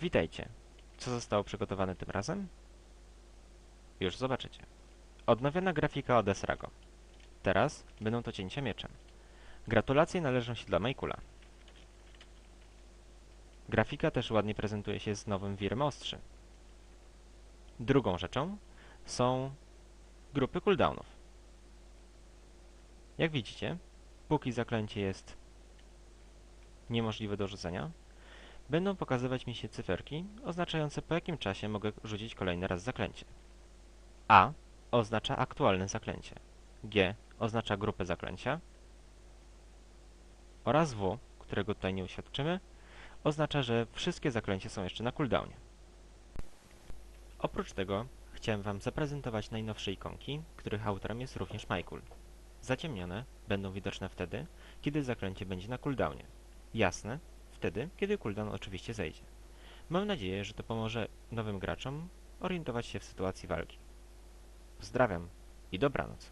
Witajcie. Co zostało przygotowane tym razem? Już zobaczycie. Odnowiona grafika od Esrago. Teraz będą to cięcia mieczem. Gratulacje należą się dla Majkula. Grafika też ładnie prezentuje się z nowym wirem ostrzy. Drugą rzeczą są grupy cooldownów. Jak widzicie, póki zaklęcie jest niemożliwe do rzucenia, będą pokazywać mi się cyferki oznaczające po jakim czasie mogę rzucić kolejny raz zaklęcie. A oznacza aktualne zaklęcie. G oznacza grupę zaklęcia oraz W, którego tutaj nie uświadczymy, oznacza, że wszystkie zaklęcia są jeszcze na cooldownie. Oprócz tego chciałem Wam zaprezentować najnowsze ikonki, których autorem jest również Michael. Zaciemnione będą widoczne wtedy, kiedy zaklęcie będzie na cooldownie. Jasne wtedy, kiedy cooldown oczywiście zejdzie. Mam nadzieję, że to pomoże nowym graczom orientować się w sytuacji walki. Pozdrawiam i dobranoc.